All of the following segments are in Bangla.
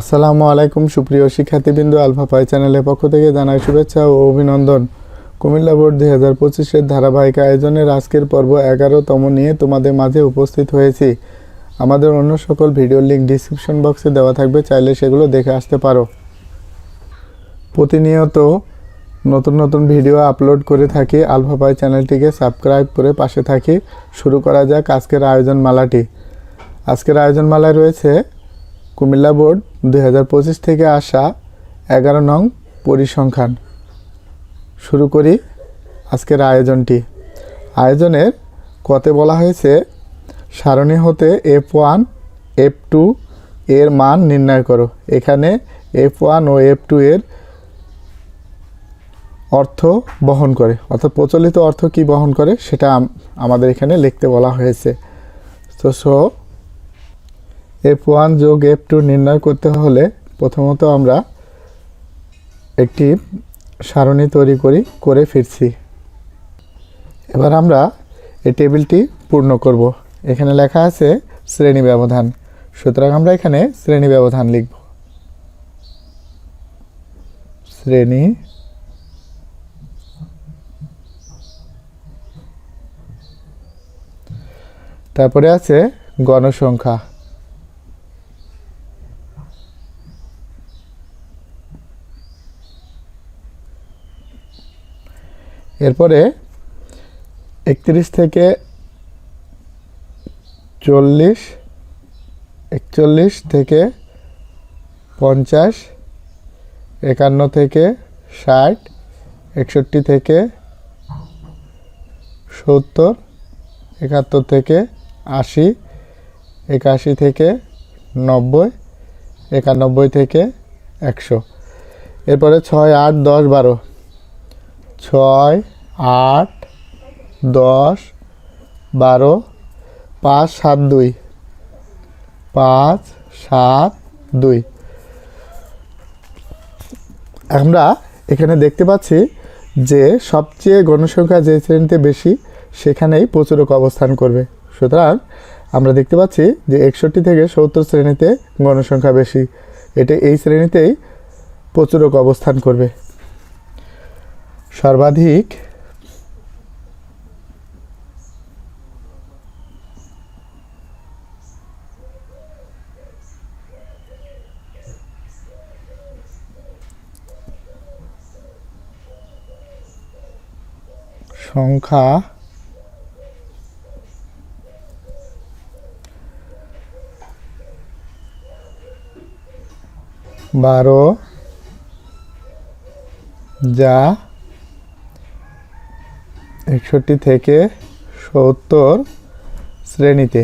আসসালামু আলাইকুম, সুপ্রিয় শিক্ষার্থীবৃন্দ, আলফা পাই চ্যানেলের পক্ষ থেকে জানাই শুভেচ্ছা ও অভিনন্দন। কুমিল্লা বোর্ড দুই হাজার পঁচিশের ধারাবাহিক আয়োজনের আজকের পর্ব এগারোতম নিয়ে তোমাদের মাঝে উপস্থিত হয়েছি। আমাদের অন্য সকল ভিডিওর লিঙ্ক ডিসক্রিপশন বক্সে দেওয়া থাকবে, চাইলে সেগুলো দেখে আসতে পারো। প্রতিনিয়ত নতুন নতুন ভিডিও আপলোড করে থাকি, আলফা পাই চ্যানেলটিকে সাবস্ক্রাইব করে পাশে থাকি। শুরু করা যাক আজকের আয়োজন মালাটি আজকের আয়োজন মালায় রয়েছে কুমিল্লা বোর্ড দু হাজার পঁচিশ থেকে আসা এগারো নং পরিসংখ্যান। শুরু করি আজকের আয়োজনটি। আয়োজনের কতে বলা হয়েছে, সারণী হতে এফ ওয়ান, এফ টু এর মান নির্ণয় করো। এখানে এফ ওয়ান ও এফ টু এর অর্থ বহন করে। অর্থাৎ প্রচলিত অর্থ কি বহন করে সেটা আমাদের এখানে লিখতে বলা হয়েছে। তো সো এফ ওয়ান যোগ এফ টু নির্ণয় করতে হলে প্রথমত আমরা একটি সারণী তৈরি করি, করে ফিরছি। এবার আমরা এই টেবিলটি পূর্ণ করব। এখানে লেখা আছে শ্রেণি ব্যবধান। সুতরাং আমরা এখানে শ্রেণি ব্যবধান লিখব। শ্রেণি তারপরে আছে গণসংখ্যা। এরপরে একত্রিশ থেকে চল্লিশ, একচল্লিশ থেকে পঞ্চাশ, একান্ন থেকে ষাট, একষট্টি থেকে সত্তর, একাত্তর থেকে আশি, একাশি থেকে নব্বই, একানব্বই থেকে একশো। এরপরে ছয়, আট, দশ, বারো। ছয় আট, দশ, বারো, পাঁচ, সাত, দুই। পাঁচ, সাত, দুই। আমরা এখানে দেখতে পাচ্ছি যে সবচেয়ে গণসংখ্যা যে শ্রেণীতে বেশি, সেখানেই প্রচুরক অবস্থান করবে। সুতরাং আমরা দেখতে পাচ্ছি যে একষট্টি থেকে সত্তর শ্রেণীতে গণসংখ্যা বেশি। এটা এই শ্রেণীতেই প্রচুরক অবস্থান করবে। সর্বাধিক সংখ্যা বারো যা একষট্টি থেকে সত্তর শ্রেণীতে।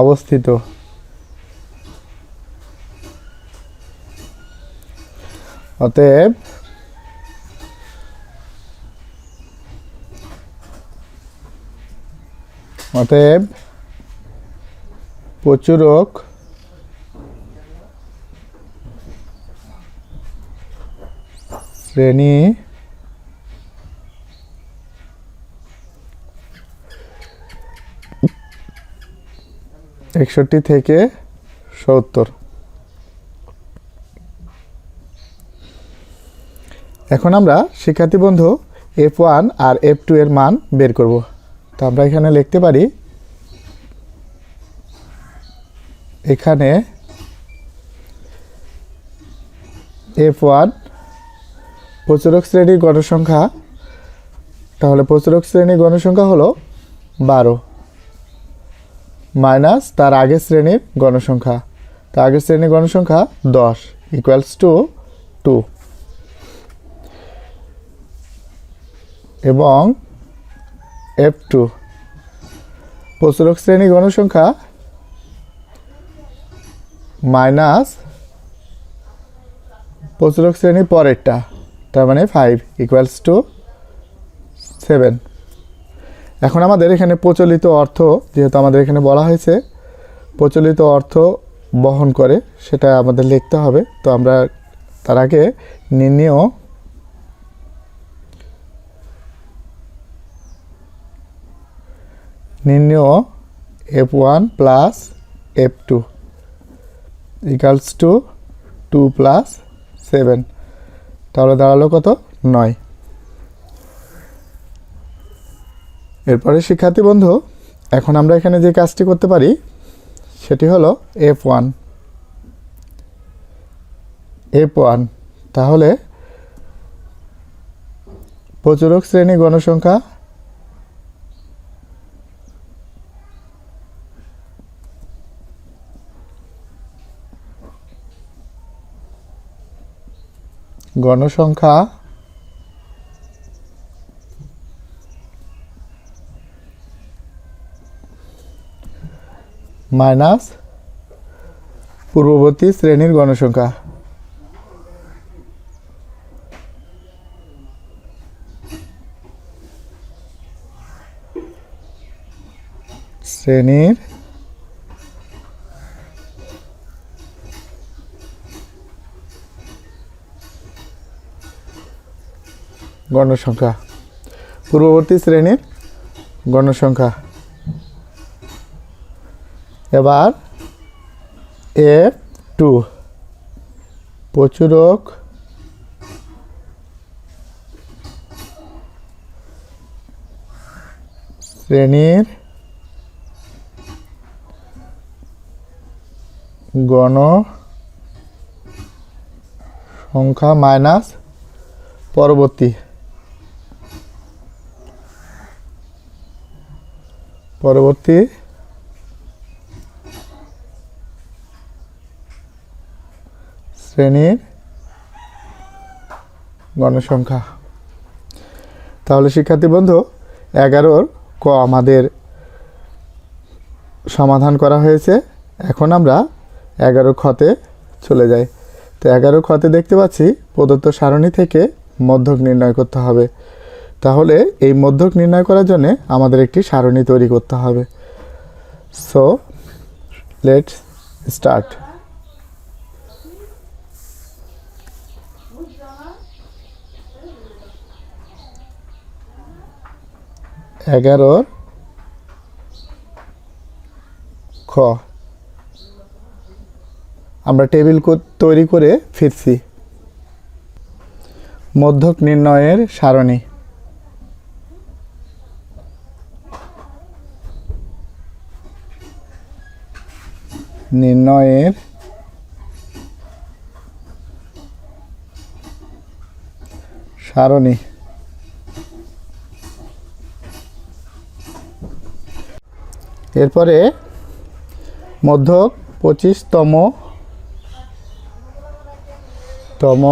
অবস্থিত। অতএব অতএব প্রচুরক শ্রেণি একষট্টি থেকে সত্তর। এখন আমরা শিক্ষার্থী বন্ধু এফ ওয়ান আর এফ টু এর মান বের করব। তো আমরা এখানে লিখতে পারি, এখানে এফ ওয়ান প্রচুরক শ্রেণির গণসংখ্যা, তাহলে প্রচুরক শ্রেণির গণসংখ্যা হলো বারো, মাইনাস তার আগের শ্রেণির গণসংখ্যা। তার আগের শ্রেণির গণসংখ্যা দশ ইকুয়ালস টু টু এবং এফ টু প্রচুরক শ্রেণি গণসংখ্যা মাইনাস প্রচুরক শ্রেণি পরেরটা, তার মানে ফাইভ ইকুয়ালস টু সেভেন এখন আমাদের এখানে প্রচলিত অর্থ, যেহেতু আমাদের এখানে বলা হয়েছে, প্রচলিত অর্থ বহন করে, সেটা আমাদের লিখতে হবে। তো আমরা তার আগে নির্ণেয় নির্ণেয় F one plus F two equals to two plus seven তাহলে দাঁড়াল কত? নয়। এরপরে শিক্ষার্থী বন্ধু, এখন আমরা এখানে যে কাজটি করতে পারি, সেটি হলো এফ ওয়ান এফ ওয়ান তাহলে প্রচুরক শ্রেণি গণসংখ্যা গণসংখ্যা মাইনাস পূর্ববর্তী শ্রেণির গণসংখ্যা। শ্রেণির গণসংখ্যা। পূর্ববর্তী শ্রেণির গণসংখ্যা। এবার এফ টু। প্রচুরক। শ্রেণির গণ সংখ্যা মাইনাস পরবর্তী। পরবর্তী। শ্রেণির গণসংখ্যা। তাহলে শিক্ষার্থী বন্ধু, এগারোর ক আমাদের সমাধান করা হয়েছে। এখন আমরা এগারো খতে চলে যাই। তো এগারো খতে দেখতে পাচ্ছি প্রদত্ত সারণী থেকে মধ্যক নির্ণয় করতে হবে। তাহলে এই মধ্যক নির্ণয় করার জন্য আমাদের একটি সারণী তৈরি করতে হবে। সো লেটস স্টার্ট এগারোর খ। আমরা টেবিল তৈরি করে ফিরছি। মধ্যক নির্ণয়ের সারণী। নির্ণয়ের সারণী। এরপরে মধ্যক পঁচিশতম তম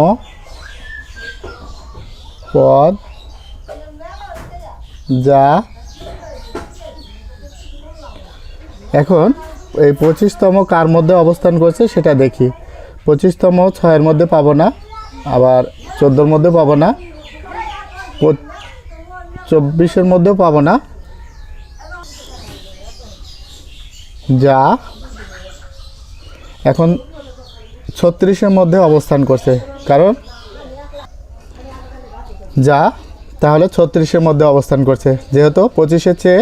পদ যা এখন এই পঁচিশতম কার মধ্যে অবস্থান করছে সেটা দেখি। পঁচিশতম ছয়ের মধ্যে পাবো না, আবার চোদ্দোর মধ্যে পাবো না চব্বিশের মধ্যেও পাবো না। যা এখন ছত্রিশের মধ্যে অবস্থান করছে, কারণ যা তাহলে ছত্রিশের মধ্যে অবস্থান করছে। যেহেতু পঁচিশের চেয়ে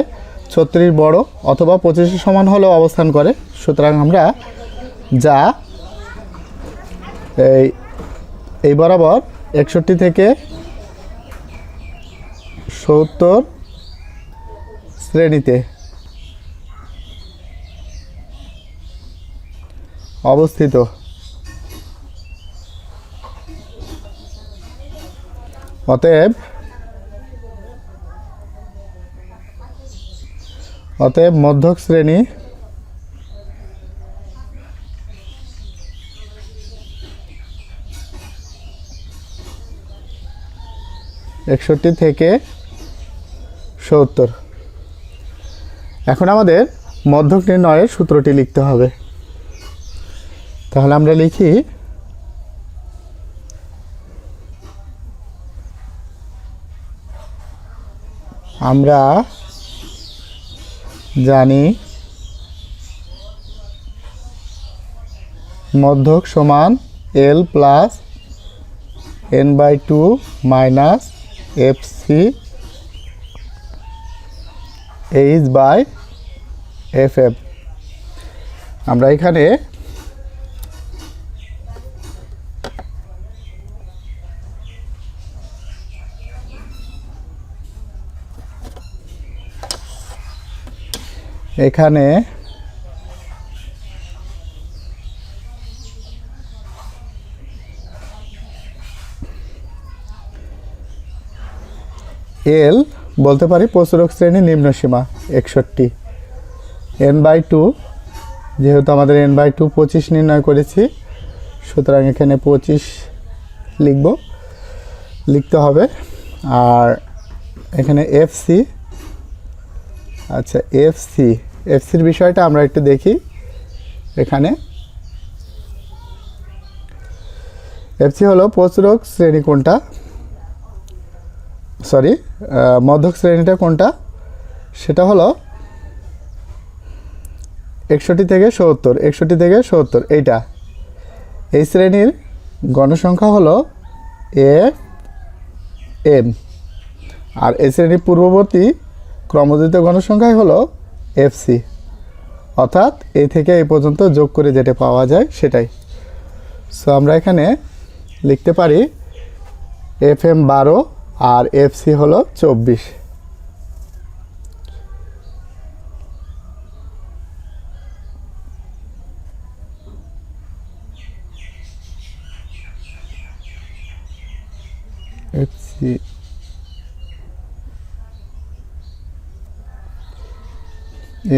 ছত্রিশ বড় অথবা পঁচিশের সমান হলেও অবস্থান করে। সুতরাং আমরা যা এই এই বরাবর একষট্টি থেকে সত্তর শ্রেণীতে অবস্থিত। অতএব অতএব মধ্যক শ্রেণি একষট্টি থেকে সত্তর। এখন আমাদের মধ্যক নির্ণয়ের সূত্রটি লিখতে হবে। তাহলে আমরা লিখি আমরা জানি। মধ্যক সমান L plus N by two minus F C H by F F আমরা এখানে এখানে এল বলতে পারি প্রচুরক শ্রেণি নিম্ন সীমা, একষট্টি। এন বাই টু যেহেতু আমাদের এন বাই টু পঁচিশ নির্ণয় করেছি, সুতরাং এখানে পঁচিশ লিখব। লিখতে হবে। আর এখানে এফ সি আচ্ছা এফ সি এফ সির বিষয়টা আমরা একটু দেখি। এখানে। এফ সি হলো প্রচুরক শ্রেণি কোনটা? সরি মধ্যক শ্রেণীটা কোনটা? সেটা হলো একষট্টি থেকে সত্তর, একষট্টি থেকে সত্তর, এইটা। এই শ্রেণির গণসংখ্যা হলো এ এম। আর এই শ্রেণির পূর্ববর্তী ক্রমযুক্ত গণসংখ্যাই হলো এফসি অর্থাৎ এই থেকে এই পর্যন্ত যোগ করে যেটা পাওয়া যায় সেটাই। সো আমরা এখানে লিখতে পারি এফ এম বারো আর এফসি হলো চব্বিশ। এফসি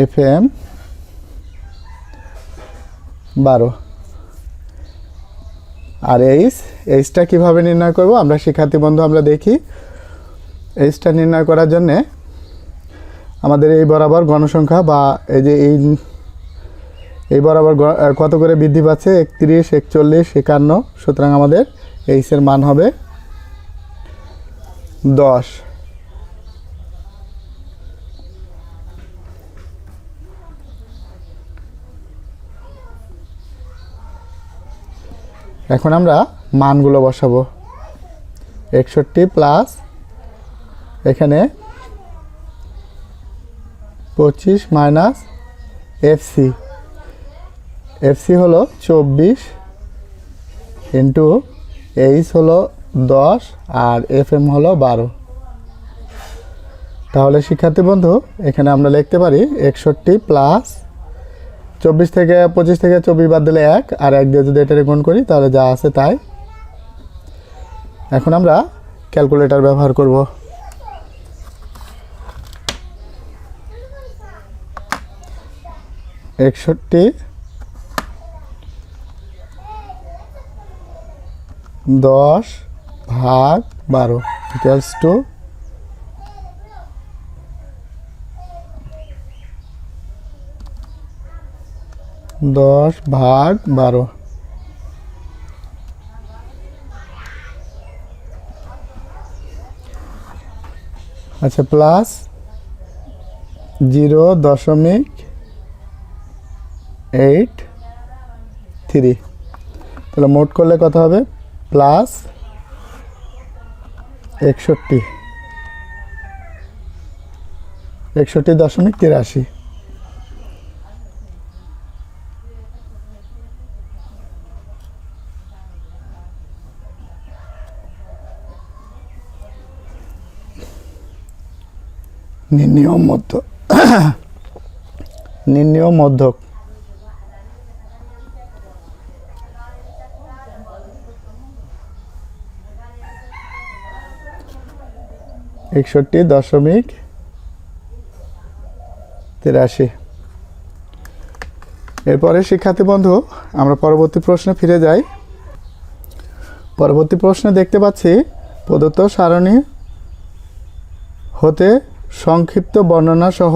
এফ এম বারো। আর এইচ, এইচটা কীভাবে নির্ণয় করব? আমরা শিক্ষার্থী বন্ধু, আমরা দেখি। এইচটা নির্ণয় করার জন্যে আমাদের এই বরাবর গণসংখ্যা বা এই যে এই এই বরাবর কত করে বৃদ্ধি পাচ্ছে? একত্রিশ, একচল্লিশ, একান্ন। সুতরাং আমাদের এইচের মান হবে দশ। এখন আমরা মানগুলো বসাবো। একষট্টি প্লাস এখানে পঁচিশ মাইনাস এফসি এফসি হলো চব্বিশ ইন্টু এইচ হলো দশ আর এফ এম হলো বারো। তাহলে শিক্ষার্থী বন্ধু, এখানে আমরা লিখতে পারি একষট্টি প্লাস চব্বিশ থেকে পঁচিশ থেকে চব্বিশ বাদ দিলে এক, আর এক দিয়ে যদি এটারে গুণ করি, তাহলে যা আছে তাই। এখন আমরা ক্যালকুলেটর ব্যবহার করব। একষট্টি দশ ভাগ বারো ইকুয়ালস টু দশ ভাগ বারো। আচ্ছা প্লাস জিরো দশমিক এইট থ্রি তাহলে মোট করলে কত হবে? প্লাস একষট্টি। একষট্টি দশমিক তিরাশি। নির্ণীয় মধ্য নির্ণীয় মধ্যক একষট্টি দশমিক তিরাশি। এরপরে শিক্ষার্থী বন্ধু, আমরা পরবর্তী প্রশ্নে ফিরে যাই। পরবর্তী প্রশ্নে দেখতে পাচ্ছি, প্রদত্ত সারণী হতে সংক্ষিপ্ত বর্ণনা সহ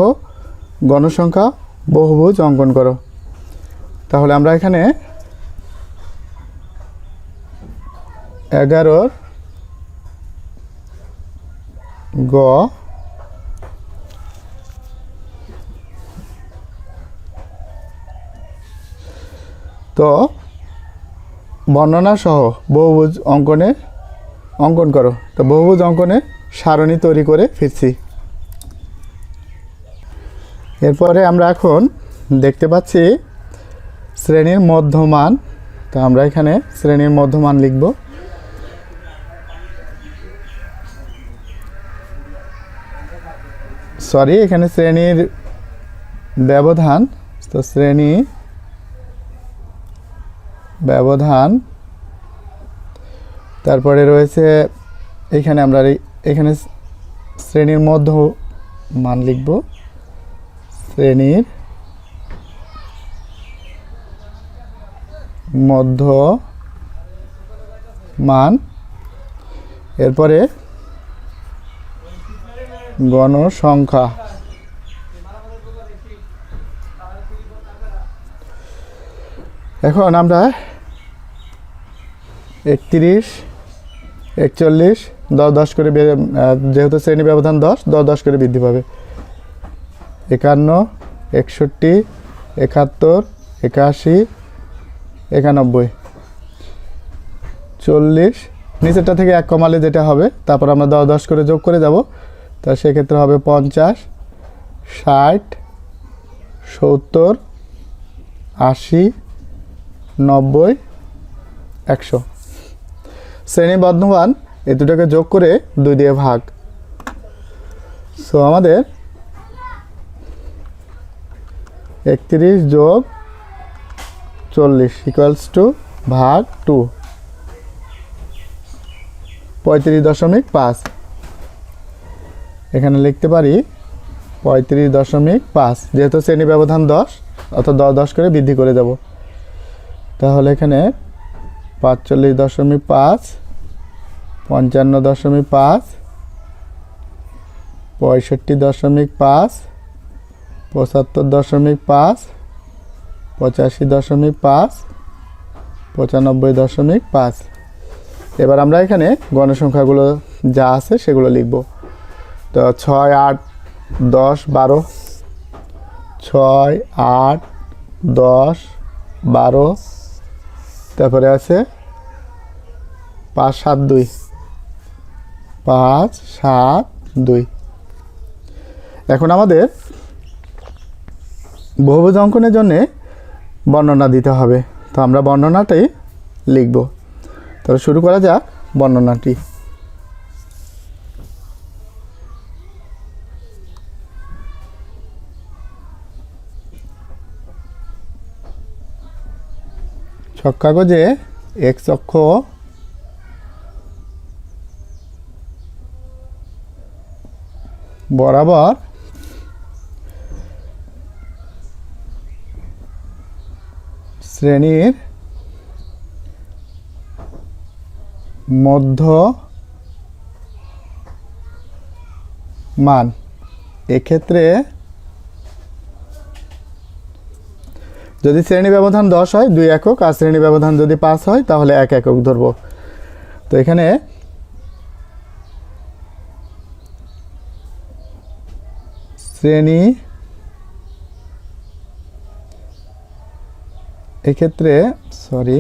গণসংখ্যা বহুভুজ অঙ্কন করো। তাহলে আমরা এখানে এগারোর গ তো বর্ণনা সহ বহুভুজ অঙ্কনে অঙ্কন করো। তো বহুভুজ অঙ্কনে সারণী তৈরি করে ফিরছি। এরপরে আমরা এখন দেখতে পাচ্ছি শ্রেণির মধ্যমান। তো আমরা এখানে শ্রেণির মধ্যমান লিখব। সরি এখানে শ্রেণির ব্যবধান। তো শ্রেণি ব্যবধান। তারপরে রয়েছে, এখানে আমরা এখানে শ্রেণির মধ্য মান লিখব। শ্রেণির মধ্য মান। এরপরে গণসংখ্যা। এখন আমরা একত্রিশ, একচল্লিশ, দশ দশ করে যেহেতু শ্রেণি ব্যবধান দশ দশ দশ করে বৃদ্ধি পাবে। একান্ন, একষট্টি, একাত্তর, একাশি, একানব্বই। চল্লিশ, নিচেরটা থেকে এক কমালে যেটা হবে, তারপর আমরা দশ দশ করে যোগ করে যাব, তা সেক্ষেত্রে হবে পঞ্চাশ, ষাট, সত্তর, আশি, নব্বই, একশো। শ্রেণীবদ্ধমান এই দুটোকে যোগ করে দুই দিয়ে ভাগ। সো আমাদের একত্রিশ যোগ চল্লিশ ইকুয়ালস টু ভাগ টু পঁয়ত্রিশ দশমিক পাঁচ। এখানে লিখতে পারি পঁয়ত্রিশ দশমিক পাঁচ। যেহেতু শ্রেণি ব্যবধান দশ, অর্থাৎ দশ দশ করে বৃদ্ধি করে যাব তাহলে এখানে পাঁচচল্লিশ দশমিক পাঁচ, পঞ্চান্ন দশমিক পাঁচ, পঁয়ষট্টি দশমিক পাঁচ পঁচাত্তর দশমিক পাঁচ, পঁচাশি দশমিক পাঁচ, পঁচানব্বই দশমিক পাঁচ। এবার আমরা এখানে গণসংখ্যাগুলো যা আছে সেগুলো লিখব। তো ছয় আট দশ বারো, ছয় আট দশ বারো, তারপরে আছে পাঁচ সাত দুই, পাঁচ সাত দুই। এখন আমাদের বহুভুজ অঙ্কনের জন্যে বর্ণনা দিতে হবে। তো আমরা বর্ণনাটাই লিখব। তাহলে শুরু করা যাক বর্ণনাটি। ছক কাগজে এক্স অক্ষ বরাবর শ্রেণির মধ্য মান এক্ষেত্রে যদি শ্রেণি ব্যবধান দশ হয়, দুই একক, আর শ্রেণি ব্যবধান যদি পাঁচ হয়, তাহলে এক একক ধরবো। তো এখানে শ্রেণি এক্ষেত্রে সরি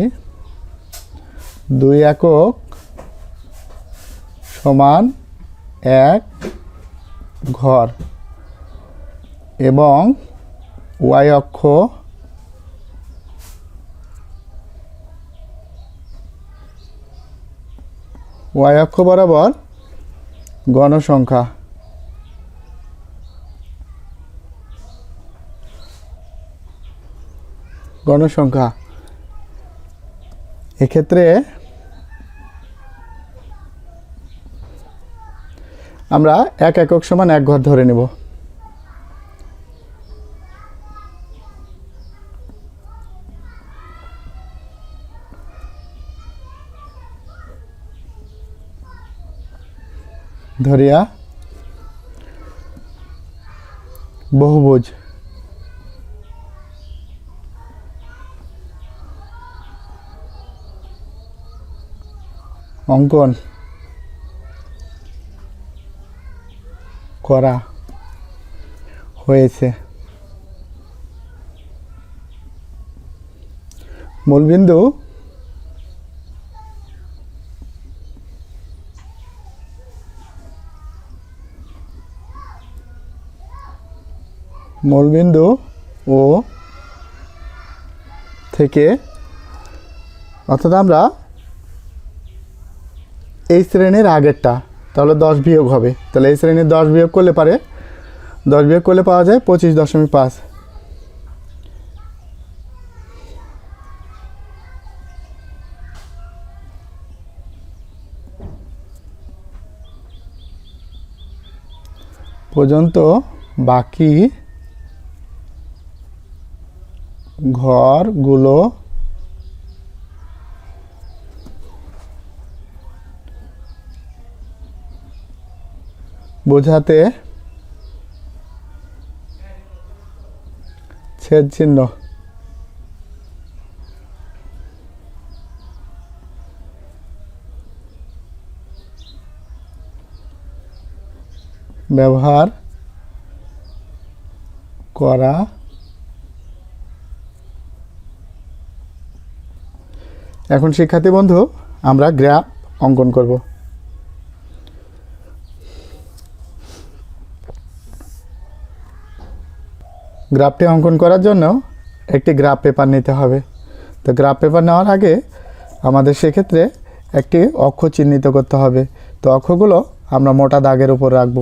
দুই একক সমান এক ঘর এবং ওয়াই অক্ষ ওয়াই অক্ষ বরাবর গণসংখ্যা গণসংখ্যা। এক্ষেত্রে আমরা এক একক সমান এক ঘর ধরে নেব। ধরিয়া বহুভুজ। অঙ্কন করা হয়েছে। মূলবিন্দু মূলবিন্দু ও থেকে অর্থাৎ আমরা এই শ্রেণির আগেরটা, তাহলে দশ বিয়োগ হবে। তাহলে এই শ্রেণির দশ বিয়োগ করলে পারে, দশ বিয়োগ করলে পাওয়া যায় পঁচিশ দশমিক পাঁচ। পর্যন্ত বাকি ঘরগুলো বোঝাতে ছেদ চিহ্ন। ব্যবহার করা এখন শিক্ষার্থী বন্ধু আমরা গ্রাফ অঙ্কন করব। গ্রাফটি অঙ্কন করার জন্য একটি গ্রাফ পেপার নিতে হবে। তো গ্রাফ পেপার নেওয়ার আগে আমাদের সেক্ষেত্রে একটি অক্ষ চিহ্নিত করতে হবে। তো অক্ষগুলো আমরা মোটা দাগের উপর রাখব।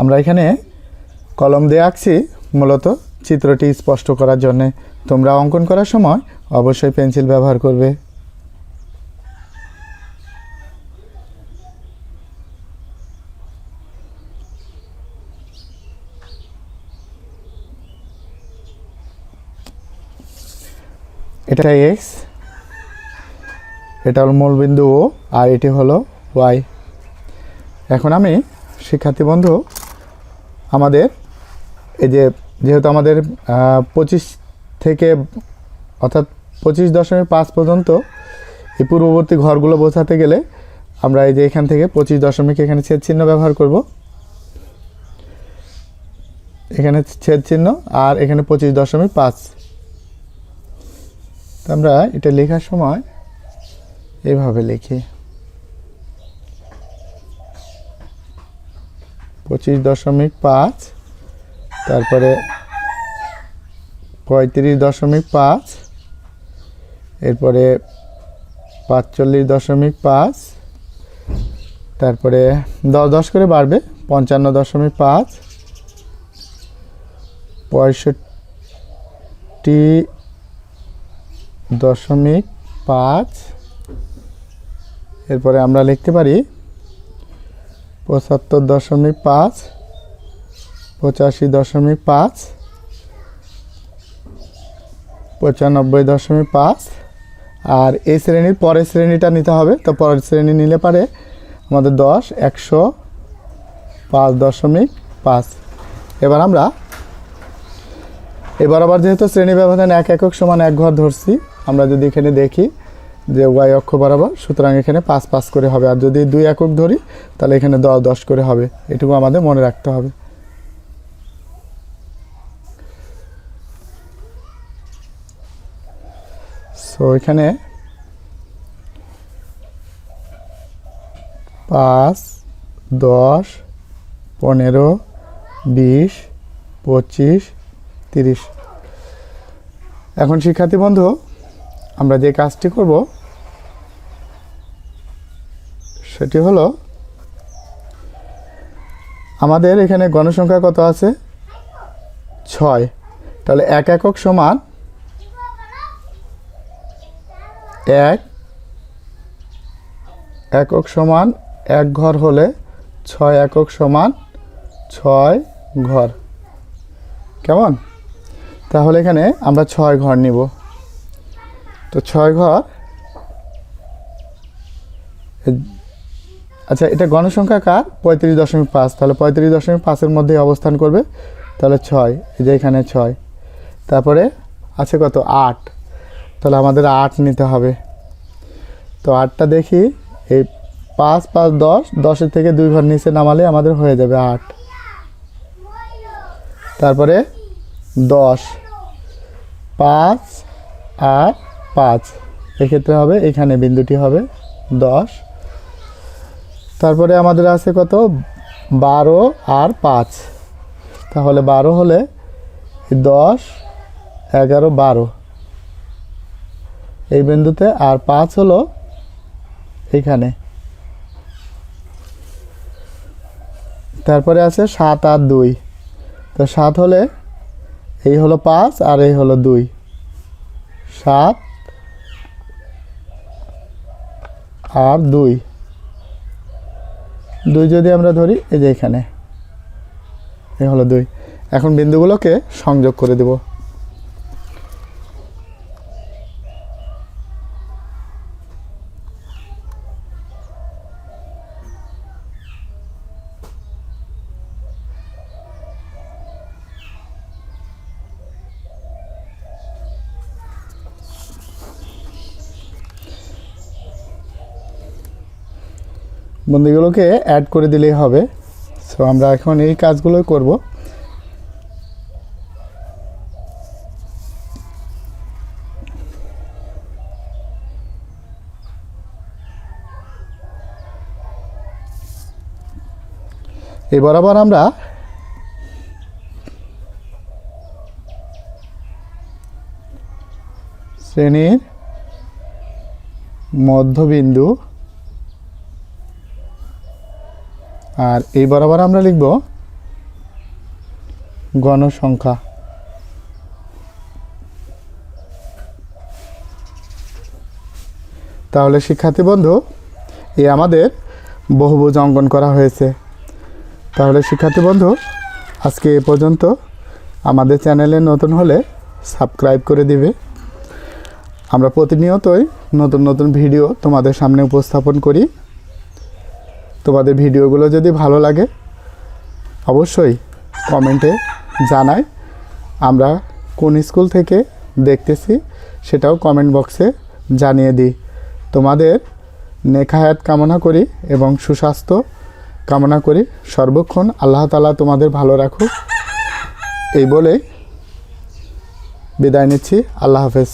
আমরা এখানে কলম দিয়ে আঁকছি মূলত চিত্রটি স্পষ্ট করার জন্যে। তোমরা অঙ্কন করার সময় অবশ্যই পেন্সিল ব্যবহার করবে। এটা এক্স এটা হলো মূলবিন্দু ও আর এটি হলো ওয়াই এখন আমি শিক্ষার্থী বন্ধু, আমাদের এই যে, যেহেতু আমাদের পঁচিশ থেকে, অর্থাৎ পঁচিশ দশমিক পাঁচ পর্যন্ত এই পূর্ববর্তী ঘরগুলো বোঝাতে গেলে আমরা এই যে এখান থেকে পঁচিশ দশমিক এখানে ছেদ চিহ্ন ব্যবহার করব। এখানে ছেদ চিহ্ন আর এখানে পঁচিশ দশমিক পাঁচ। আমরা এটা লেখার সময় এভাবে লিখি। পঁচিশ দশমিক পাঁচ, তারপরে পঁয়ত্রিশ দশমিক পাঁচ এরপরে পাঁচচল্লিশ দশমিক পাঁচ, তারপরে দশ দশ করে বাড়বে, পঞ্চান্ন দশমিক পাঁচ, পঁয়ষট্টি দশমিক পাঁচ, এরপরে আমরা লিখতে পারি পঁচাত্তর দশমিক পাঁচ, পঁচাশি দশমিক পাঁচ, পঁচানব্বই দশমিক পাঁচ আর এই শ্রেণির পরের শ্রেণীটা নিতে হবে। তো পরের শ্রেণি নিলে পারে আমাদের দশ, একশো, পাঁচ দশমিক পাঁচ। এবার আমরা, এবার আবার যেহেতু শ্রেণি ব্যবধান এক একক সমান এক ঘর ধরছি, আমরা যদি এখানে দেখি যে ওয়াই অক্ষ বরাবর, সুতরাং এখানে পাঁচ পাঁচ করে হবে। আর যদি দুই একক ধরি, তাহলে এখানে দশ দশ করে হবে। এটুকু আমাদের মনে রাখতে হবে। সো এখানে পাঁচ, দশ, পনেরো, বিশ, পঁচিশ, তিরিশ। এখন শিক্ষার্থী বন্ধু, আমরা যে কাজটি করব, সেটি হলো আমাদের এখানে গণসংখ্যা কত আছে? ছয়। তাহলে এক একক সমান এক, একক সমান এক ঘর হলে ছয় একক সমান ছয় ঘর। কেমন? তাহলে এখানে আমরা ছয় ঘর নিব। তো ছয় ঘর আচ্ছা এটা গণসংখ্যা কার? পঁয়ত্রিশ দশমিক পাঁচ। তাহলে পঁয়ত্রিশ দশমিক পাঁচের মধ্যে অবস্থান করবে। তাহলে ছয়, এই যে এখানে ছয়। তারপরে আছে কত? আট। তাহলে আমাদের আট নিতে হবে। তো আটটা দেখি, এই পাঁচ পাঁচ, দশ, দশের থেকে দুই ঘর নিচে নামালে আমাদের হয়ে যাবে আট। তারপরে দশ, পাঁচ আর পাঁচ। এক্ষেত্রে হবে, এখানে বিন্দুটি হবে দশ। তারপরে আমাদের আছে কত? বারো আর পাঁচ। তাহলে বারো হলে দশ, এগারো, বারো। এই বিন্দুতে আর পাঁচ হলো এইখানে তারপরে আছে সাত আর দুই। তো সাত হলে এই হলো পাঁচ আর এই হলো দুই। সাত আর দুই। দুই যদি আমরা ধরি, এই যে এখানে, এই হলো দুই। এখন বিন্দুগুলোকে সংযোগ করে দেব। বন্ধুগুলোকে অ্যাড করে দিলেই হবে। সো আমরা এখন এই কাজগুলোই করব। এই বরাবর আমরা শ্রেণির মধ্যবিন্দু আর এই বরাবর আমরা লিখব গণসংখ্যা। তাহলে শিক্ষার্থী বন্ধু এই আমাদের বহুভুজ অঙ্কন করা হয়েছে। তাহলে শিক্ষার্থী বন্ধু, আজকে এ পর্যন্ত। আমাদের চ্যানেলে নতুন হলে সাবস্ক্রাইব করে দিবে। আমরা প্রতিনিয়তই নতুন নতুন ভিডিও তোমাদের সামনে উপস্থাপন করি। তোমাদের ভিডিওগুলো যদি ভালো লাগে, অবশ্যই কমেন্টে জানাই। আমরা কোন স্কুল থেকে দেখতেছি সেটাও কমেন্ট বক্সে জানিয়ে দিই। তোমাদের নেখায়াত কামনা করি এবং সুস্বাস্থ্য কামনা করি। সর্বক্ষণ আল্লাহ তালা তোমাদের ভালো রাখুক। এই বলে বিদায় নিচ্ছি। আল্লাহ হাফেজ।